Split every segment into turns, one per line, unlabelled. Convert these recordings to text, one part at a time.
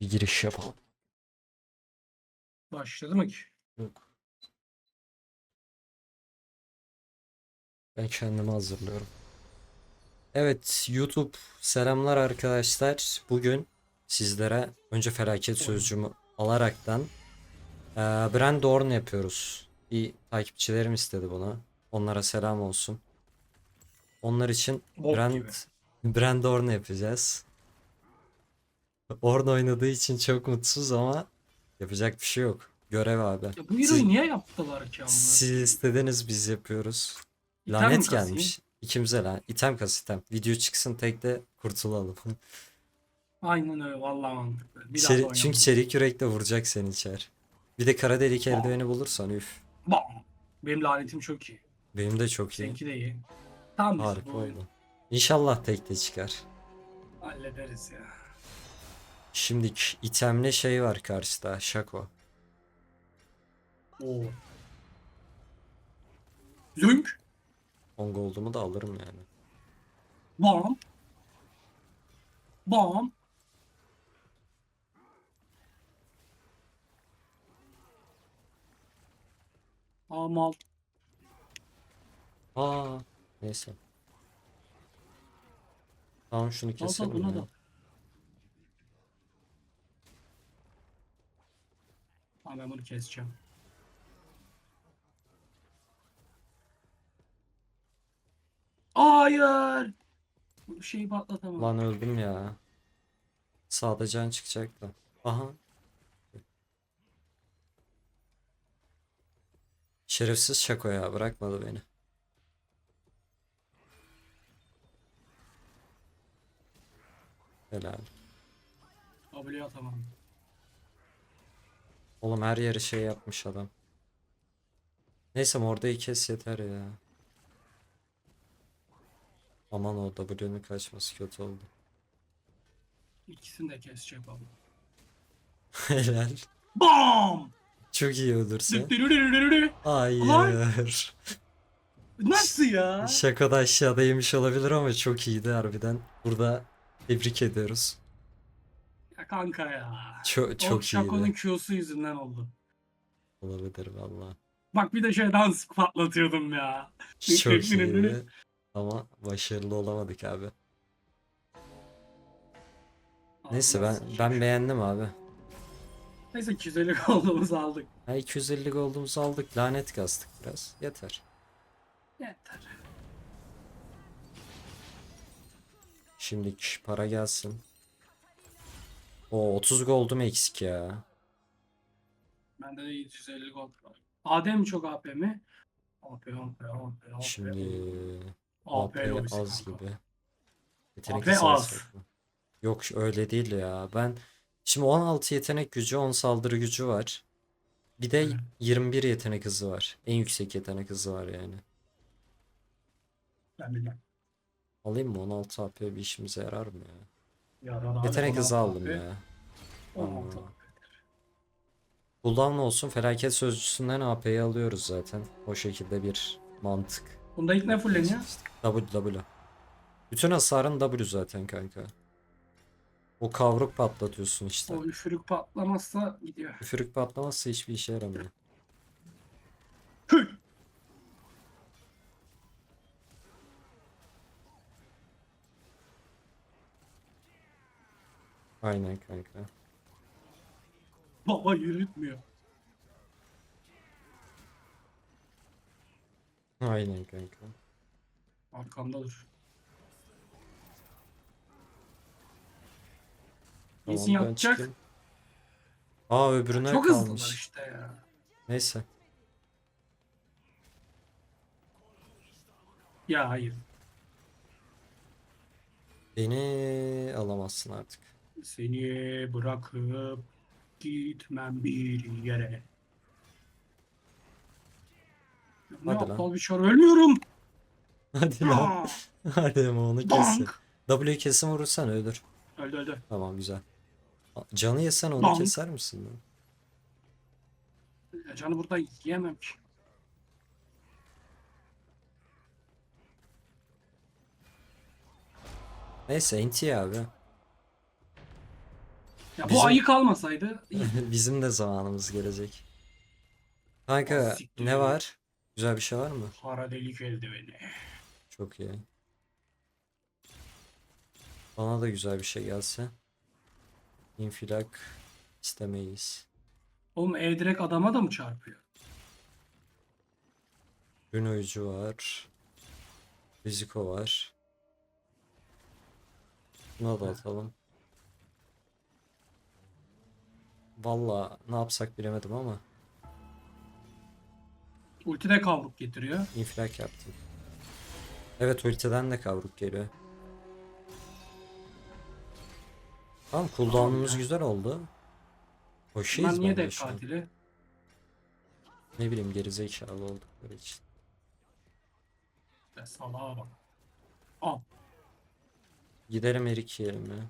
Bir giriş yapalım.
Başladı mı ki?
Yok. Ben kendimi hazırlıyorum. Evet YouTube selamlar arkadaşlar. Bugün sizlere önce felaket sözcüğümü alaraktan eee Brand Dorn yapıyoruz. Bir takipçilerim istedi bunu. Onlara selam olsun. Onlar için
Bok
Brand
gibi.
Brand Orn yapacağız. Orn oynadığı için çok mutsuz ama yapacak bir şey yok. Görev abi.
Ya bu hero'yu niye yaptılar ki amına?
siz istediniz biz yapıyoruz.
İtem mi
Lanet
kasayım?
gelmiş. İkimize lan. İtem kas item. Video çıksın tek de kurtulalım.
Aynen öyle vallahi mantıklı. Bir daha da
Çeri-
oynamam.
çünkü çelik yürekle vuracak seni içer. Bir de kara delik
Aa.
eldiveni bulursan üf.
Bam! Benim lanetim çok iyi.
Benim de çok iyi.
Seninki de iyi. Tam bizim
Harika
bu oyun.
oldu. İnşallah tek de çıkar.
Hallederiz ya.
Şimdi itemli şey var karşıda. Şako.
Oo. Zünk.
10 goldumu da alırım yani.
Bam. Bam. Amal.
Aa, neyse. Tamam şunu
Al al
keselim
buna
ya.
da. Tamam ben bunu keseceğim. Hayır. Bu şeyi patlatamam.
Lan öldüm ya. Sağda can çıkacak da. Aha. Şerefsiz Şako ya bırakmadı beni. Helal.
W atamam.
Oğlum her yeri şey yapmış adam. Neyse orada kes yeter ya. Aman o W'nun kaçması kötü oldu.
İkisini de kesecek baba.
Helal.
BAM!
Çok iyi ölürse.
Dürürürürürü.
Hayır.
Nasıl ya?
Şaka da aşağıda yemiş olabilir ama çok iyiydi harbiden. Burada tebrik ediyoruz.
Kanka ya.
Çok
o
çok
Şako'nun
iyiydi.
Q'su yüzünden oldu.
Olabilir valla.
Bak bir de şey dans patlatıyordum ya.
Çok iyiydi. Ama başarılı olamadık abi. Neyse ben ben beğendim abi.
Neyse 250 olduğumuzu aldık.
Ha 250 gold'umuzu aldık. Lanet kastık biraz. Yeter.
Yeter.
Şimdi para gelsin. O 30 gold'um eksik ya.
Bende de 750 gold var. AD mi çok AP mi? AP, AP, AP, AP.
Şimdi
AP,
AP az
kanka.
gibi. Yetenek
AP az.
yok. Yok öyle değil ya. Ben şimdi 16 yetenek gücü, 10 saldırı gücü var. Bir de
Evet.
21 yetenek hızı var. En yüksek yetenek hızı var yani.
Ben bilmem.
Alayım mı 16 AP bir işimize yarar mı ya?
Ya, da-
Yetenek hızı aldım ya.
16
Aa.
AP.
Cooldown olsun felaket sözcüsünden AP'yi alıyoruz zaten. O şekilde bir mantık.
Bunda ilk ne fulleniyor?
W W. Bütün hasarın W zaten kanka. O kavruk patlatıyorsun işte.
O üfürük patlamazsa gidiyor.
Üfürük patlamazsa hiçbir işe yaramıyor. Aynen kanka.
Baba yürütmüyor.
Aynen kanka.
Arkamda dur. İyisin
ben
yapacak.
çıkayım. Aa öbürüne
Çok hızlılar
kalmış.
işte ya.
Neyse.
Ya hayır.
Beni alamazsın artık.
Seni bırakıp gitmem bir yere. Ne
Hadi lan.
aptal bir şar ölmüyorum.
Hadi lan. Hadi ama onu kes.
Donk.
W kesin vurursan ölür.
Öldü öldü.
Tamam güzel. Canı yesen onu
Donk.
keser misin lan?
Ya Canı burada yiyemem ki.
Neyse NT abi.
Ya bu
Bizim-
ayı kalmasaydı.
Bizim de zamanımız gelecek. Kanka
siktir
ne var? Güzel bir şey var mı?
Kara delik eldiveni.
Çok iyi. Bana da güzel bir şey gelse. İnfilak istemeyiz.
Oğlum ev direkt adama da mı çarpıyor?
Gün oyucu var. Riziko var. Buna da atalım. Valla ne yapsak bilemedim ama
Ulti de kavruk getiriyor.
infilak yaptım. Evet ultiden de kavruk geliyor. Tamam cooldown'umuz
ya.
güzel oldu.
Bunlar
Hoşuyuz
niye de
şu an.
katili?
Ne bileyim gerizekalı oldukları için.
Ya salağa bak. Al.
Gidelim erik yiyelim ya.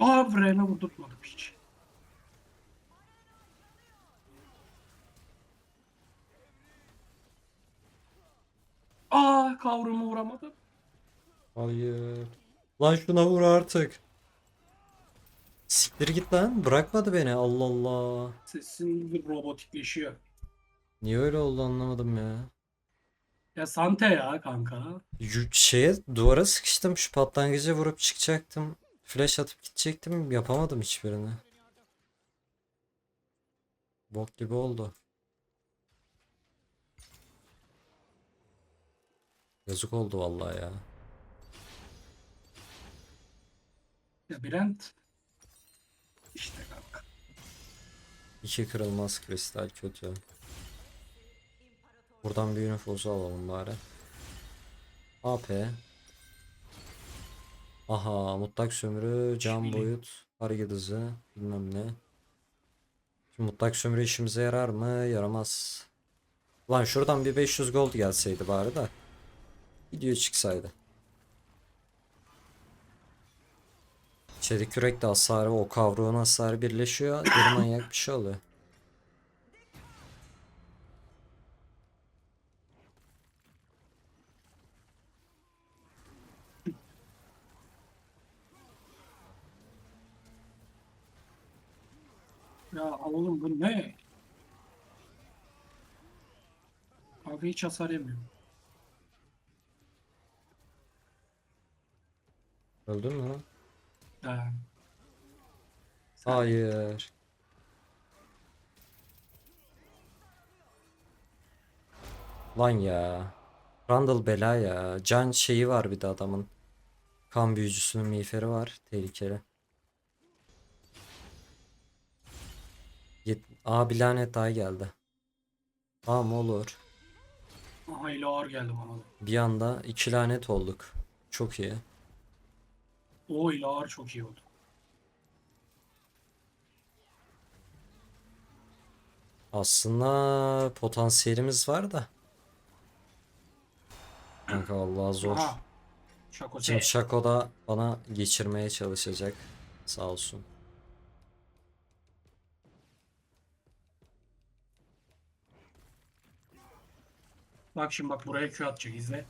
Aa frene vurdurtmadım hiç. Aa kavrumu vuramadım.
Hayır. Lan şuna vur artık. Siktir git lan. Bırakmadı beni. Allah Allah.
Sesin robotikleşiyor.
Niye öyle oldu anlamadım ya.
Ya Sante ya kanka.
Yu- Şeye duvara sıkıştım. Şu patlangıcı vurup çıkacaktım. Flash atıp gidecektim. Yapamadım hiçbirini. Bok gibi oldu. Yazık oldu vallahi ya.
Ya Brent. İşte kanka.
İki kırılmaz kristal kötü. Buradan bir nüfuzu alalım bari. AP. Aha mutlak sömürü,
Şibili.
boyut, hareket hızı, bilmem ne. Şimdi mutlak sömürü işimize yarar mı? Yaramaz. Lan şuradan bir 500 gold gelseydi bari da. Video çıksaydı. Çelik kürek de hasarı, o kavruğun hasarı birleşiyor. Deli manyak bir şey oluyor.
Ya oğlum bu ne? Kanka hiç hasar yemiyor.
Öldün mü lan?
Ha.
Hayır. Lan ya. Randall bela ya. Can şeyi var bir de adamın. Kan büyücüsünün miğferi var. Tehlikeli. Aa bir lanet daha geldi. Tamam olur.
Aha ile ağır geldi bana da.
Bir anda iki lanet olduk. Çok iyi.
O ile ağır çok iyi oldu.
Aslında potansiyelimiz var da. Kanka vallahi zor.
Aha. Şako
Şimdi Şako da bana geçirmeye çalışacak. Sağ olsun.
Bak şimdi bak buraya Q atacak izle.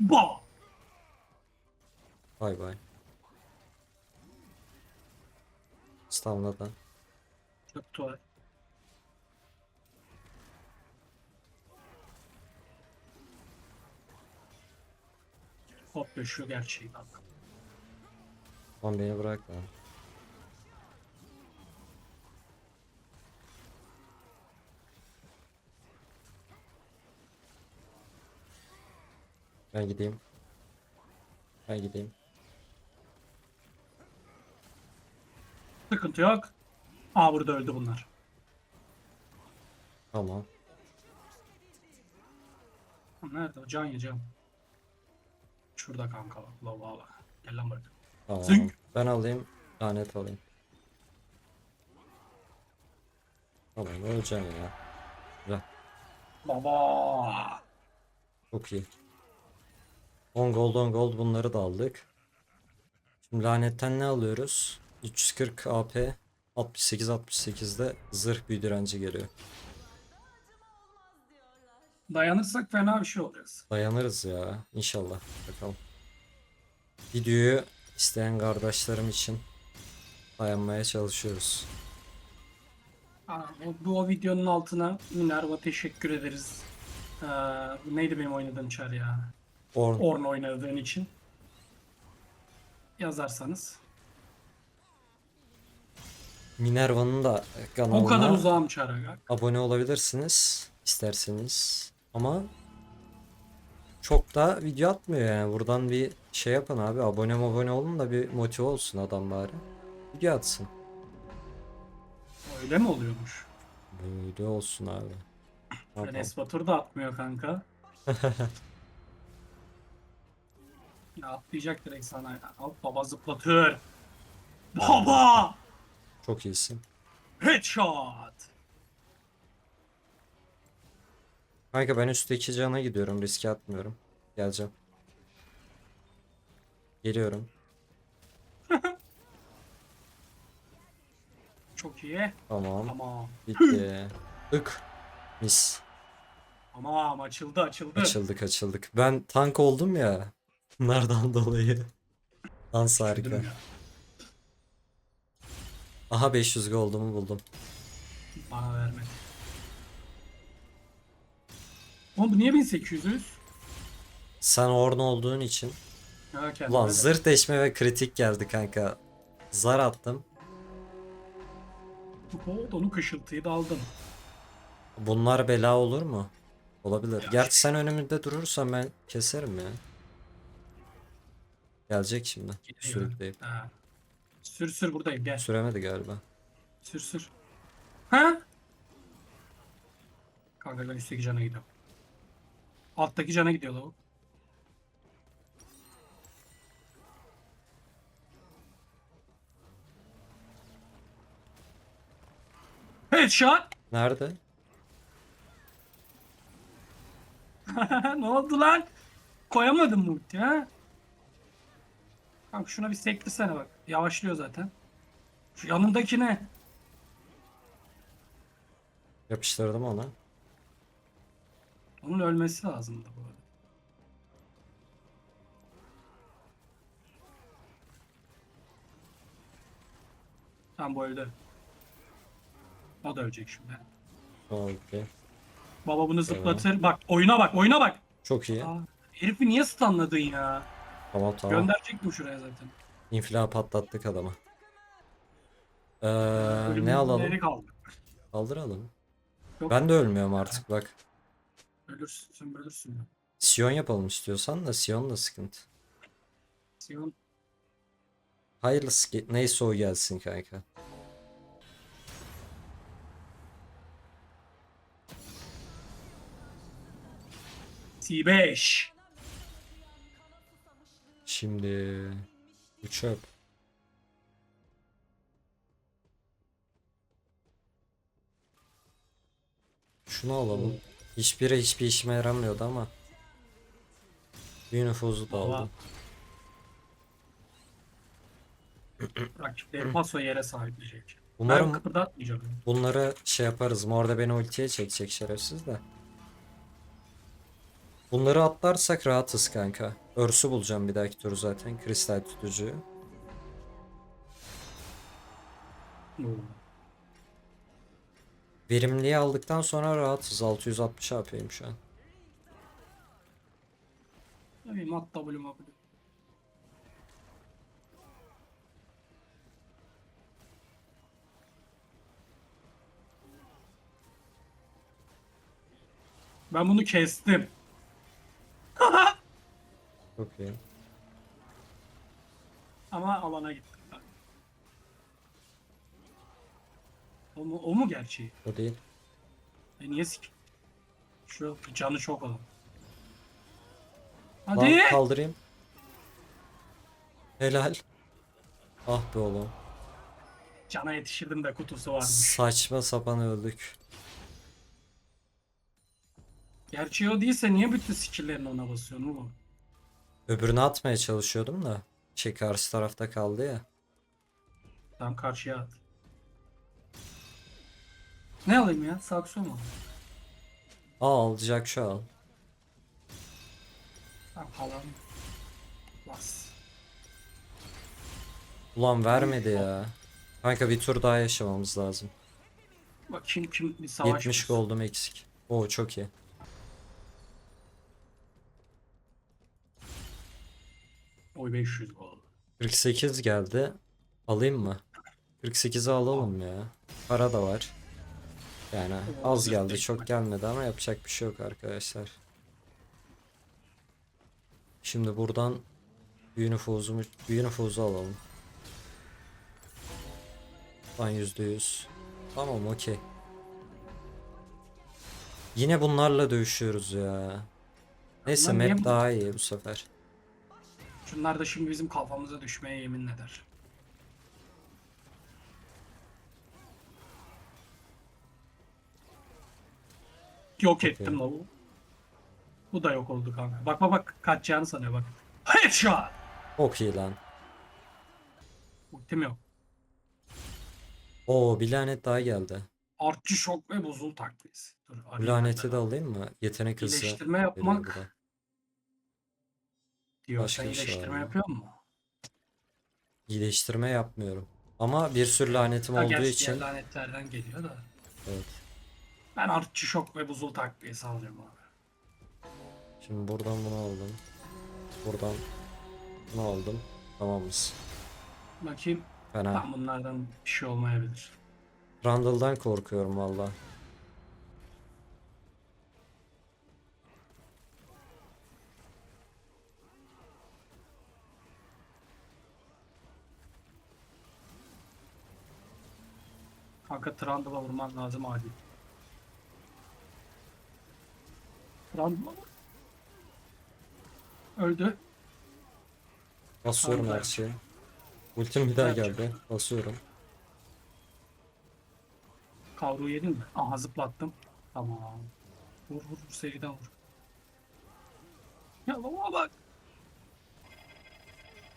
Ba!
Bay bay. Stamna'dan.
Çok tuvalet. Hop şu gerçeği bak.
Lan beni bırak lan. Ben gideyim. Ben gideyim.
Sıkıntı yok. Aa burada öldü bunlar.
Tamam.
Nerede o? Can ya can. Şurada kanka bak. Lava bak. Gel lan buraya.
Tamam.
Zınk.
Ben alayım. Lanet alayım. Tamam öleceğim ya. Güzel.
Baba.
Çok iyi. 10 gold 10 gold bunları da aldık. Şimdi lanetten ne alıyoruz? 340 AP 68 68'de zırh büyü direnci geliyor.
Dayanırsak fena bir şey olacağız.
Dayanırız ya. İnşallah. Bakalım. Videoyu isteyen kardeşlerim için dayanmaya çalışıyoruz.
Aa, bu, bu o videonun altına Minerva teşekkür ederiz. Ee, neydi benim oynadığım çar ya?
Orn.
Orn oynadığın için. Yazarsanız.
Minerva'nın da
O kadar
kanalına
uzağım çara. bak.
abone olabilirsiniz isterseniz. Ama çok da video atmıyor yani. Buradan bir şey yapın abi. Abone abone olun da bir motive olsun adam bari. Video atsın.
Öyle mi oluyormuş?
Böyle olsun abi.
Enes Batur da atmıyor kanka. ya atlayacak direkt sana ya. Al baba zıplatır. Baba!
Çok iyisin.
Headshot!
Kanka ben üstteki cana gidiyorum. Riske atmıyorum. Geleceğim. Geliyorum.
Çok iyi.
Tamam.
Tamam.
Bitti. Tık. Mis.
Tamam açıldı açıldı.
Açıldık açıldık. Ben tank oldum ya. Bunlardan dolayı. Dans harika. Aha 500 goldumu buldum.
Bana vermedi. Oğlum bu niye 1800?
Sen Orn olduğun için.
Ya kendime
Ulan
de.
zırh deşme ve kritik geldi kanka. Zar attım.
O, onu kışıltıyı da aldım.
Bunlar bela olur mu? Olabilir.
Ya
Gerçi sen önümde durursan ben keserim ya. Gelecek şimdi.
Geliyor.
Sürükleyip.
Ha. Sür sür buradayım gel.
Süremedi galiba.
Sür sür. Ha? Kanka ben üstteki cana gidiyorum. Alttaki cana gidiyor lavuk. Headshot.
Nerede?
ne oldu lan? Koyamadım mı ulti ha? Kanka şuna bir sektirsene bak. Yavaşlıyor zaten. Şu yanındaki ne?
Yapıştırdım ona.
Onun ölmesi lazımdı bu arada. Tamam bu öldü. O da ölecek şimdi.
Okey.
Baba bunu zıplatır. Bak oyuna bak oyuna bak.
Çok iyi.
Aa, herifi niye stunladın ya?
Tamam tamam.
Gönderecektim şuraya zaten.
İnfila patlattık adama. Ee,
Ölümün
ne alalım?
kaldı.
Kaldıralım.
Yok.
Ben de ölmüyorum artık bak.
Ölürsün ölürsün.
Sion yapalım istiyorsan da Sion da sıkıntı.
Sion
Hayırlısı neyse o gelsin kanka.
C5.
Şimdi bu çöp. Şunu alalım. Hiçbiri hiçbir işime yaramıyordu ama. Bir nüfuzu da aldım.
Rakipleri paso yere sahipleyecek. Ben
Umarım
kıpırdatmayacağım.
bunları şey yaparız. Orada beni ultiye çekecek şerefsiz de. Bunları atlarsak rahatız kanka. Örsü bulacağım bir dahaki tur zaten. Kristal tutucuyu.
Oo.
Verimliği aldıktan sonra rahatız. 660 AP'yim şu an.
Ne bileyim at W W. Ben bunu kestim.
Çok iyi.
Ama alana gittim. ben. O mu, o mu gerçeği?
O değil.
E niye sik? Şu canı çok olan.
Lan
Hadi.
kaldırayım. Helal. Ah be oğlum.
Cana yetişirdim de kutusu varmış.
Saçma sapan öldük.
Gerçeği o değilse niye bütün skill'lerini ona basıyorsun oğlum?
Öbürünü atmaya çalışıyordum da. Şey karşı tarafta kaldı ya.
Tam karşıya at. Ne alayım ya? Sakso mu?
Aa alacak şu al.
Falan. Bas.
Ulan vermedi ya. Kanka bir tur daha yaşamamız lazım.
Bak kim kim bir savaş
70
kursun.
gold'um eksik. Oo çok iyi.
Oy 500 gol.
48 geldi. Alayım mı? 48'i alalım ya. Para da var. Yani az geldi, çok gelmedi ama yapacak bir şey yok arkadaşlar. Şimdi buradan büyü nüfuzumu, büyü nüfuzu alalım. Lan %100. Tamam okey. Yine bunlarla dövüşüyoruz ya. Neyse map daha iyi bu sefer.
Şunlar da şimdi bizim kafamıza düşmeye yemin eder. Yok ettim la bu. Bu da yok oldu kanka. Bak bak bak kaçacağını sanıyor bak. Headshot!
Çok iyi lan.
Ultim yok.
Oo bir lanet daha geldi.
Artçı şok ve buzul takviyesi. Dur,
Bu laneti de alayım mı? Yetenek hızı.
İyileştirme yapmak diyor.
Başka
Sen
bir şey var
iyileştirme
mı?
yapıyor musun?
İyileştirme yapmıyorum. Ama bir sürü lanetim
Ha,
olduğu
gerçi
için
lanetlerden geliyor da.
evet.
Ben artçı şok ve buzul takviyesi alacağım abi.
Şimdi buradan bunu aldım. Buradan bunu aldım. Tamamız.
Bakayım.
Fena.
Tam bunlardan bir şey olmayabilir.
Randall'dan korkuyorum valla.
Kanka Trundle'a vurman lazım adi. Trundle'a vur. Öldü.
Basıyorum her şeyi. Ultim bir daha geldi. Basıyorum.
Kavruğu yedin mi? Aha zıplattım. Tamam. Vur vur vur seriden vur. Ya baba bak.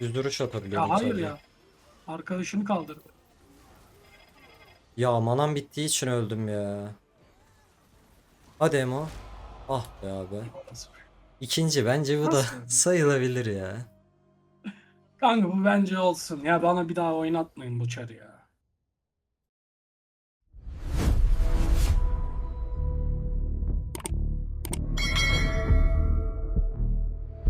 Düz duruş atabiliyorum
Ya hayır
sadece.
ya. Arkadaşını kaldırdı.
Ya manam bittiği için öldüm ya. Hadi Emo. Ah be abi. İkinci bence bu da
Nasıl?
sayılabilir ya.
Kanka bu bence olsun. Ya bana bir daha oynatmayın bu çarı ya.